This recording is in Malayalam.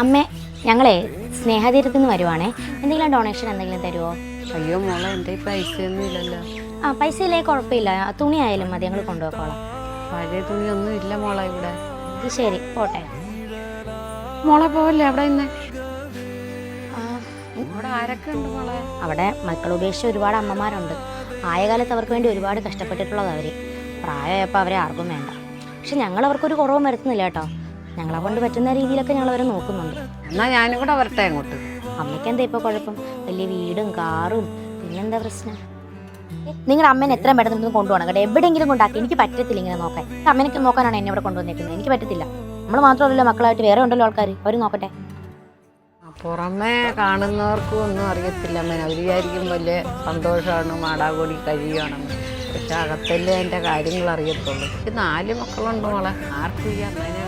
അമ്മേ ഞങ്ങളെ സ്നേഹതീരത്തിൽ നിന്ന് വരുവാണേ. എന്തെങ്കിലും ഡൊണേഷൻ എന്തെങ്കിലും തരുമോ അയ്യോ മോളെ എന്റെ പൈസ ഒന്നും ഇല്ലല്ലോ. ആ പൈസ ഇല്ലേ കുഴപ്പമില്ല തുണി ആയാലും മതി. ഞങ്ങൾ കൊണ്ടുപോയിക്കോളാം. പഴയ തുണിയൊന്നും ഇല്ല മോളെ ഇവിടെ. ഇത് ശരി പോട്ടെ. മോളെ പോവല്ലേ അവിടെ ഇന്ന്? ആ, ഇവിടെ ആരൊക്കെ ഉണ്ട് മോളെ? അവിടെ മക്കൾ ഉപേക്ഷിച്ച് ഒരുപാട് അമ്മമാരുണ്ട്. ആയ കാലത്ത് അവർക്ക് വേണ്ടി ഒരുപാട് കഷ്ടപ്പെട്ടിട്ടുള്ളത് അവർ പ്രായമായപ്പോൾ അവരെ ആർക്കും വേണ്ട. പക്ഷെ ഞങ്ങൾ അവർക്കൊരു കുറവും വരുത്തുന്നില്ല കേട്ടോ. ഞങ്ങളെ കൊണ്ട് പറ്റുന്ന രീതിയിലൊക്കെ ഞങ്ങൾ അവരെ നോക്കുന്നുണ്ട്. എന്നാ ഞാനും കൂടെ വരട്ടെ അങ്ങോട്ട്. അമ്മയ്ക്ക് എന്താ ഇപ്പൊ കുഴപ്പം? വലിയ വീടും കാറും പിന്നെന്താ പ്രശ്നം? നിങ്ങളുടെ അമ്മേനെ എത്രയും പെട്ടെന്ന് ഇവിടുന്ന് കൊണ്ടുപോകണം കേട്ടോ. എവിടെയെങ്കിലും കൊണ്ടാക്കി. എനിക്ക് പറ്റത്തില്ല ഇങ്ങനെ നോക്കാൻ. അമ്മേനൊക്കെ നോക്കാനാണ് എന്നെ ഇവിടെ കൊണ്ടുവന്നേക്കുന്നത്? എനിക്ക് പറ്റത്തില്ല. നമ്മൾ മാത്രമല്ലല്ലോ മക്കളായിട്ട് വേറെ ഉണ്ടല്ലോ ആൾക്കാർ അവർ നോക്കട്ടെ. പുറമേ കാണുന്നവർക്കും ഒന്നും അറിയത്തില്ല അമ്മേനെ അവർ വിചാരിക്കും വലിയ സന്തോഷമാണ് മാടാകോടി കഴിയുകയാണെന്ന് പക്ഷെ അകത്തല്ലേ എന്റെ കാര്യങ്ങൾ അറിയത്തുള്ളൂ. എനിക്ക് നാല് മക്കളുണ്ട് മോളെ. ആർക്കും ഈ അമ്മേനെ